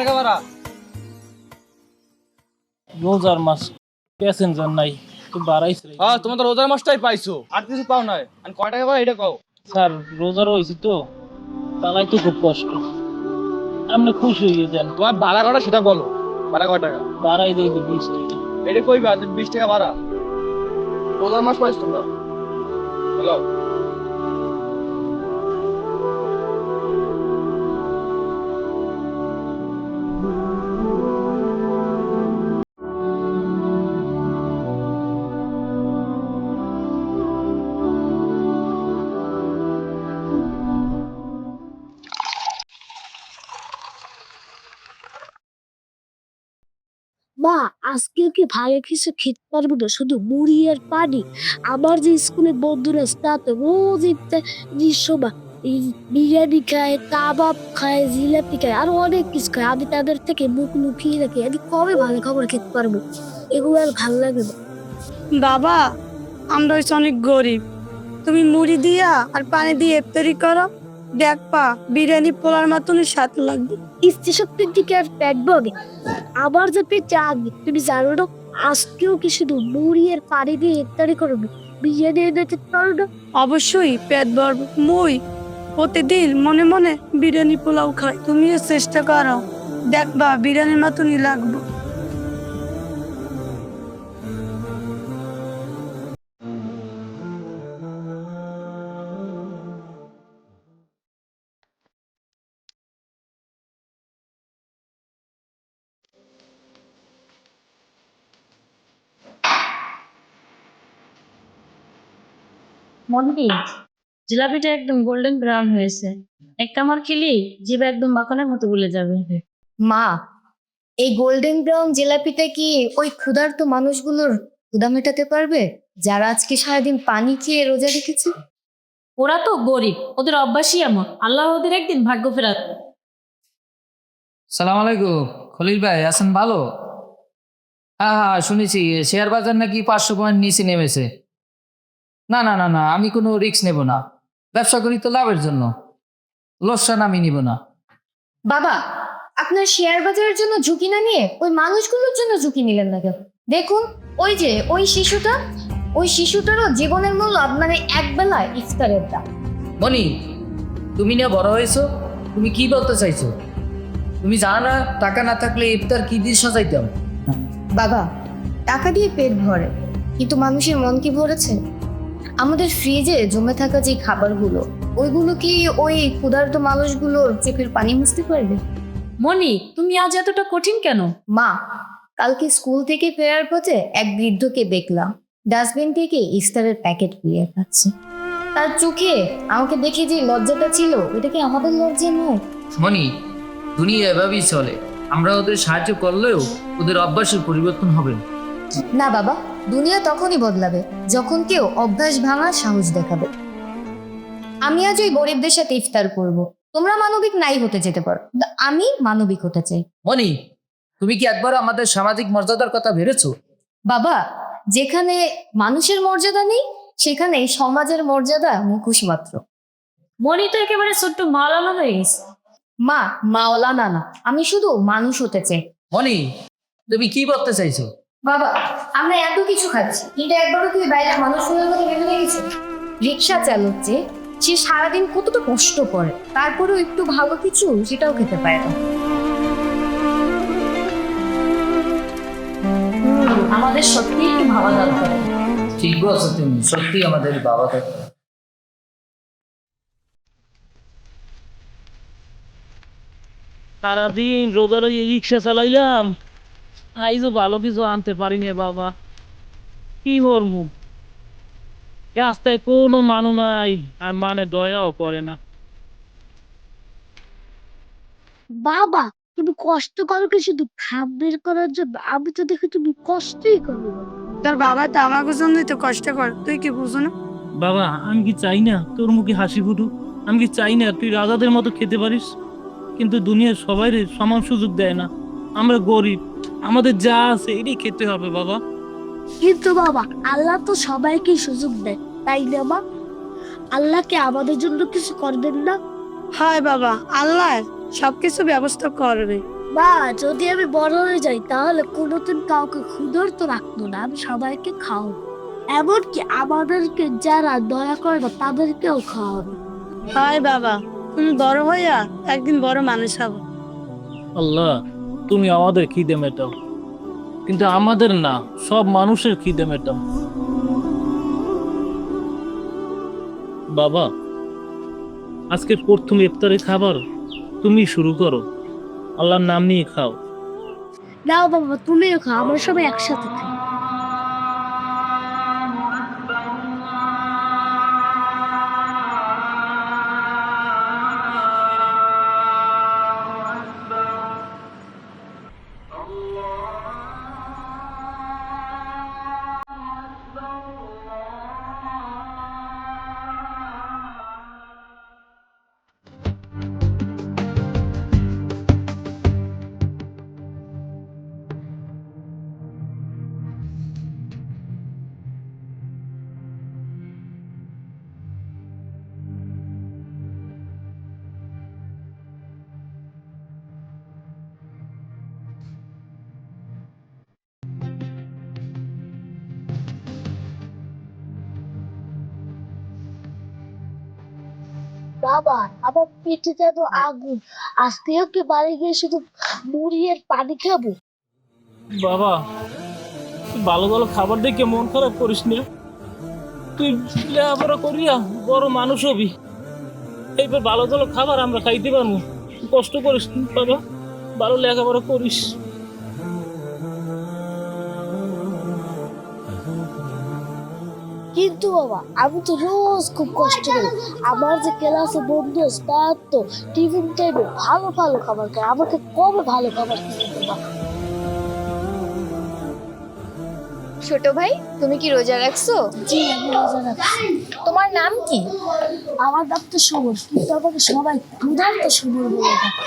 টাকা ভাড়া? রোজার মাস প্যাসেঞ্জার নাই তো বাড়াইছে রে। হ্যাঁ তোমার তো রোজার মাসটাই পাইছো। আর কিছু পাও নাই। আর কয় টাকা ভাড়া এটা কও? স্যার রোজার হয়েছি তো তালাই তো খুব কষ্ট। আপনি খুশি হয়ে যান। তোমার ভাড়া কটা সেটা বলো। ভাড়া কয় টাকা? বাড়াই দেখি বিশ টাকা। এটা কইবা বিশ টাকা ভাড়া। রোজার মাস পাইছো তোমরা? হ্যালো? আজকে কি ভালো কিছু খেতে পারব না? শুধু মুড়ি আর পানি। আমার যে স্কুলের বন্ধুরা তাতে রোজ সময় বিরিয়ানি খায়, কাবাব খায়, জিলাপি খায়, আরও অনেক কিছু খায়। আমি তাদের থেকে মুখ লুকিয়ে রাখি। আমি কবে ভালো খাবার খেতে পারব? এগুলো আর ভালো লাগে না। বাবা, আমরা হচ্ছে অনেক গরিব। তুমি মুড়ি দিয়া আর পানি দিয়ে ইফতারি করো। দেখবা বিরিয়ানি পোলার মতনই স্বাদ লাগবে। স্টেশন থেকে আর পেট বগে আবার যে পেট জাগবে তুমি জানো না আজকেও কি শুধু মুড়ি আর পানি দিয়ে ইফতারি করব? বিরিয়ানি এনে দিতে পারো না? অবশ্যই পেট ভরব। মুই প্রতিদিন মনে মনে বিরিয়ানি পোলাও খাই। তুমিও চেষ্টা করো। দেখবা বিরিয়ানির মতনই লাগবে। মন্দি জিলাপিটা একদম গোল্ডেন ব্রাউন হয়েছে। একটা আমার খেলি জিভে একদম মাখনের মতো গুলে যাবে। মা এই গোল্ডেন ব্রাউন জিলাপিটা কি ওই ক্ষুধার্ত মানুষগুলোর ক্ষুধা মেটাতে পারবে? যারা আজকে সারাদিন পানি খেয়ে রোজা রেখেছে? ওরা তো গরিব ওদের অভ্যাসই এমন। আল্লাহ ওদের একদিন ভাগ্য ফেরাত। সালাম আলাইকুম খলিল ভাই আছেন ভালো? হ্যাঁ হ্যাঁ শুনেছি শেয়ার বাজার নাকি পাঁচশো পয়েন্ট নিচে নেমেছে। না না না না আমি কোনো রিস্ক নেব না। ব্যবসা করি তো লাভের জন্য। লোকসান আমি নিব না। বাবা আপনার শেয়ার বাজারের জন্য ঝুঁকি না নিয়ে ওই মানুষগুলোর জন্য ঝুঁকি নিলেন না কেন? দেখুন ওই যে ওই শিশুটা ওই শিশুটারও জীবনের মূল্য মানে এক বেলায় ইফতারের দাম। মনি তুমি না বড় হয়েছো তুমি কি বলতে চাইছো? তুমি জানো না টাকা না থাকলে ইফতার কি দিয়ে সাজাইতাম? বাবা টাকা দিয়ে পেট ভরে কিন্তু মানুষের মন কি ভরেছে? আমাদের ফ্রিজে জমে থাকা যে খাবারগুলো ওইগুলো কি ওই ক্ষুধার্ত মানুষগুলোর চোখের পানি মুছতে পারবে? মনি তুমি আজ এতটা কঠিন কেন? মা কালকে স্কুল থেকে ফেরার পথে এক বৃদ্ধকে দেখলাম। ডাস্টবিন থেকে ইফতারের প্যাকেট কুড়িয়ে খাচ্ছে। তার চোখে আমাকে দেখে যে লজ্জাটা ছিল এটা কি আমাদের লজ্জা নয়? মনি দুনিয়া এভাবেই চলে। আমরা ওদের সাহায্য করলেও ওদের অভ্যাসের পরিবর্তন হবে না। না বাবা দুনিয়া তখনই বদলাবে যখন কেউ অভ্যাস ভাঙার সাহস দেখাবে। আমি আজ ওই গরিবদের সাথে ইফতার করব। তোমরা মানবিক নাই হতে যেতে পারো কিন্তু আমি মানবিক হতে চাই। মনি তুমি কি একবার আমাদের সামাজিক মর্যাদার কথা ভেবেছো? বাবা যেখানে মানুষের মর্যাদা নেই সেখানে সমাজের মর্যাদা মুখোশ মাত্র। মনি তো একেবারে ছোট্ট মাওলানা হয়ে গেছে। মা মাওলানা না আমি শুধু মানুষ হতে চাই। মনি তুমি কি বলতে চাইছো? বাবা আমরা এত কিছু খাচ্ছি কিন্তু একবারও কি বাইরে মানুষগুলোর মধ্যে ভেবে দেখেছি? রিক্সা চালক যে সে সারাদিন কতটা কষ্ট করে তারপরেও একটু ভালো কিছু সেটাও খেতে পায় না। আমাদের সত্যি একটু ভাবা দরকার ঠিক বলছো তুমি সত্যি আমাদের বাবা দরকার সারাদিন রোজার ওই রিক্সা চালাইলাম আইজও ভালো কিছু আনতে পারিনি বাবা। কি করব? রাস্তায় কোনো মানু নাই আর মানে দয়াও করে না। বাবা তুমি কষ্ট করো কি শুধু খাম বের করার জন্য? আমি তো দেখি তুমি কষ্টই করো। না। তোর বাবা তো আমাকে জন্যই তো কষ্ট কর। তুই কি বুঝো না? বাবা আমি কি চাই না তোর মুখে হাসি ফুটুক? আমি কি চাই না তুই রাজাদের মতো খেতে পারিস? কিন্তু দুনিয়ার সবাই সমান সুযোগ দেয় না। আমরা গরিব। আমাদের যা আছে এটাই খেতে হবে বাবা। কিন্তু বাবা আল্লাহ তো সবাইকে সুযোগ দেয় তাই না মা? আল্লাহকে আমাদের জন্য কিছু করবেন না? হায় বাবা আল্লাহ সবকিছু ব্যবস্থা করবে। বা যদি আমি বড় হয়ে যাই তাহলে কোনোদিন কাউকে ক্ষুধার তো রাখতো না আমি সবাইকে খাও এমনকি আমাদেরকে যারা দয়া করে না তাদেরকেও খাওয়াবো। হায় বাবা তুমি বড় হইয়া একদিন বড় মানুষ হব। আল্লাহ তুমি আমাদের খিদে মেটাও। কিন্তু আমাদের না, সব মানুষের খিদে মেটাও। বাবা, আজকে প্রথম ইফতারের খাবার তুমি শুরু করো। আল্লাহর নাম নিয়ে খাও। দাও বাবা, তুমিও খাও, আমরা সবাই একসাথে খাই। বাবা, আমার পেটে যেন আগুন। আজকেও কি বাড়ি গিয়ে শুধু মুড়ি আর পানি খাব। বাবা, ভালো ভালো খাবার দেখে মন খারাপ করিস না। তুই লেখাপড়া করিয়া বড় মানুষ হবি। এইবার ভালো ভালো খাবার আমরা খাইতে পারব। কষ্ট করিস বাবা। ভালো লেখাপড়া করিস। কিন্তু বাবা আমি তো রোজ খুব কষ্ট করি। আমার যে ক্লাসে বন্ধু তো টিফিন টাইমে ভালো ভালো খাবার খায়। আমাকে কবে ভালো খাবার খেতে দেবা? ছোট ভাই তুমি কি রোজা রাখছো? জি আমি রোজা রাখছি। তোমার নাম কি? আমার নাম তো সুমন। কিন্তু আমাকে সবাই ক্ষুধার্ত সুমন বলে ডাকে।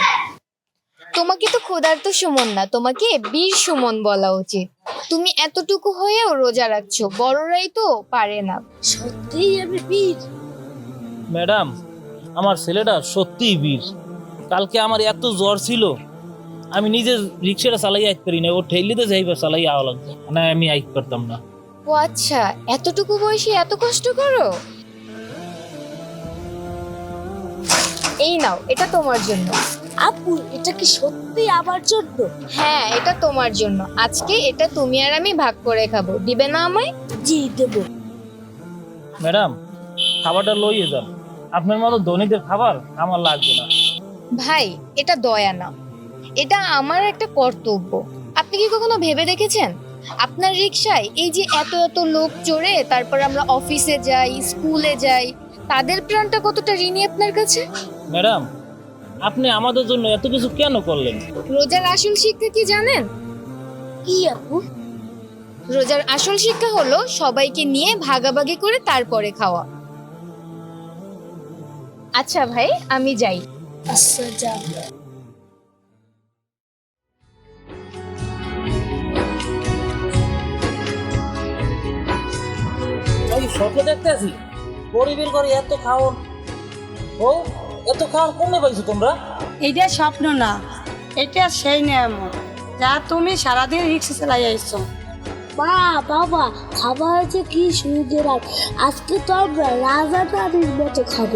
তোমাকে তো ক্ষুধার্ত সুমন না তোমাকে বীর সুমন বলা উচিত। তুমি এতটুকু হয়েও রোজা রাখছো বড়রাই তো পারে না। সত্যিই আমি বীর। ম্যাডাম আমার ছেলেটা সত্যিই বীর। কালকে আমার এত জ্বর ছিল আমি নিজে রিক্সাটা চালাই আইতে পারি না ও ঠেলিতে যাইবা চালাই আওয়া লাগবে। না আমি আইতে পারতাম না। ও আচ্ছা এতটুকু বয়সে এত কষ্ট করো? এই নাও এটা তোমার জন্য। আপু এটা কি সত্যি আমার জন্য? হ্যাঁ এটা তোমার জন্য। আজকে এটা তুমি আর আমি ভাগ করে খাব। দিবে না আমায়? জি দেবো। ম্যাডাম খাবারটা লইয়ে যান। আপনার মতো ধনীদের খাবার আমার লাগবে না। ভাই এটা দয়া না। এটা আমার একটা কর্তব্য। আপনি কি কখনো ভেবে দেখেছেন? আপনার রিক্সায় এই যে এত এত লোক চড়ে তারপর আমরা অফিসে যাই স্কুলে যাই তাদের প্রাণটা কতটা ঋণী আপনার কাছে? ম্যাডাম আপনি আমাদের জন্য এত কিছু কেন করলেন? রোজার আসল শিক্ষা কি জানেন? কি আপু? রোজার আসল শিক্ষা হলো সবাইকে নিয়ে ভাগাভাগি করে তারপরে খাওয়া। আচ্ছা ভাই আমি যাই। আচ্ছা যা। ওই স্বপ্ন দেখতে আছি গরিবের ঘরে এত খাওয়ান ও এত খাওয়ান কমে পাইছো তোমরা? এটা স্বপ্ন না। এটা সেই নিয়ামত যা তুমি সারাদিন রিক্সা চালাই আইছো। মা বাবা খাবার যে কি সুন্দর আর আজকে তো আমরা রাজা রানীর মতো খাব।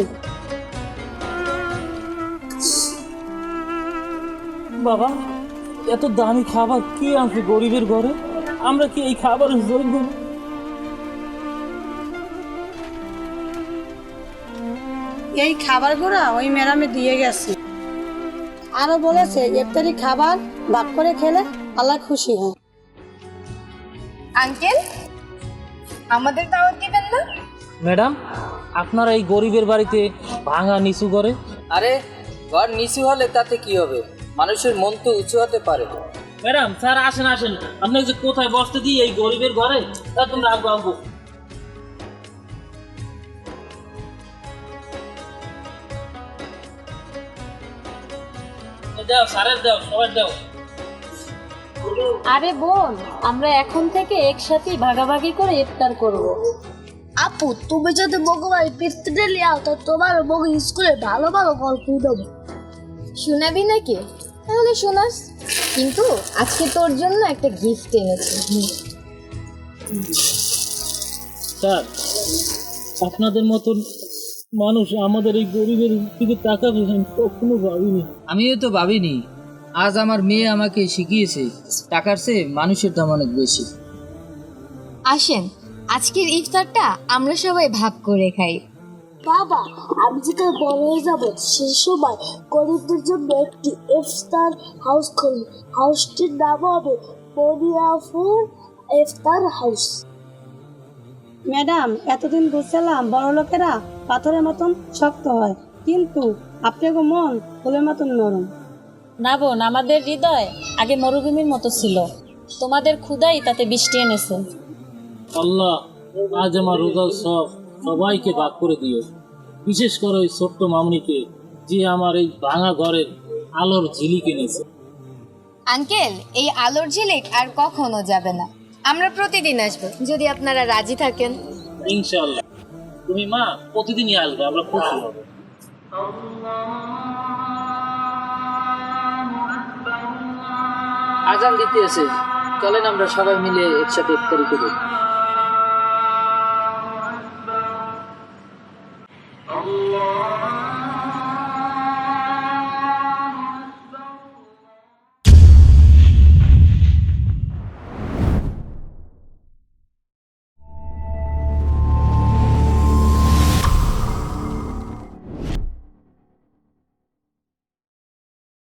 বাবা এত দামি খাবার কে আনছে গরিবের ঘরে? আমরা কি এই খাবারের যোগ্য এই খাবারগুলো ওই ম্যাডামে দিয়ে গেছে। আরও বলেছে ইফতারি খাবার ভাগ করে খেলে আল্লাহ খুশি হয়। আঙ্কেল আমাদের দাওয়াত দিবেন না? ম্যাডাম আপনারা এই গরিবের বাড়িতে ভাঙা নিচু করে আরে ঘর নিচু হলে তাতে কি হবে? মানুষের মন তো উঁচু হতে পারে। ম্যাডাম স্যার আসেন আসেন। আপনি যে কোথায় বসতে দিই এই গরিবের ঘরে? তা তোমরা আগে দাও স্যারের দাও সবার দাও। আরে বোন আমরা এখন থেকে একসাথে ভাগাভাগি করে ইফতার করব। আপু তুমি যদি ভগবান পিতৃ লিয়াও তো তোমার বউ স্কুলে ভালো ভালো গল্প দেবো। শোনাবি নাকি? তাহলে শোনাস। কিন্তু আজকে তোর জন্য একটা গিফট এনেছি। স্যার আপনাদের মতন মানুষ আমাদের এই গরিবের দিকে তাকাবে আমি কখনো ভাবিনি। আমিও তো ভাবিনি। আজ আমার মেয়ে আমাকে শিখিয়েছে টাকার চেয়ে মানুষের দাম অনেক বেশি। আসেন আজকের ইফতারটা আমরা সবাই ভাগ করে খাই। বাবা আমি যেটা বড় হয়ে যাব সেই সময় গরিবদের জন্য একটি ইফতার হাউস খুলি। হাউসটির নাম হবে মনিয়াফুর ইফতার হাউস। ম্যাডাম এতদিন বুঝছিলাম বড় লোকেরা পাথরের মতন শক্ত হয় কিন্তু আপনাকে মন ফুলের মতন নরম। না বোন আমাদের হৃদয় আগে মরুভূমির মতো ছিল। তোমাদের ক্ষুদাই তাতে বৃষ্টি এনেছে। আল্লাহ আজ আমার রোজার সব সবাইকে ভাগ করে দিও। বিশেষ করে ওই ছোট্ট মামনিকে যে আমার এই ভাঙা ঘরের আলোর ঝিলি কিনেছে আঙ্কেল এই আলোর ঝিলিক আর কখনো যাবে না। আমরা প্রতিদিন আসব যদি আপনারা রাজি থাকেন। ইনশাআল্লাহ। তুমি মা প্রতিদিনই আসবে আমরা খুশি হব। আজান দিতে এসে চলেন আমরা সবাই মিলে একসাথে ইফতারি করি।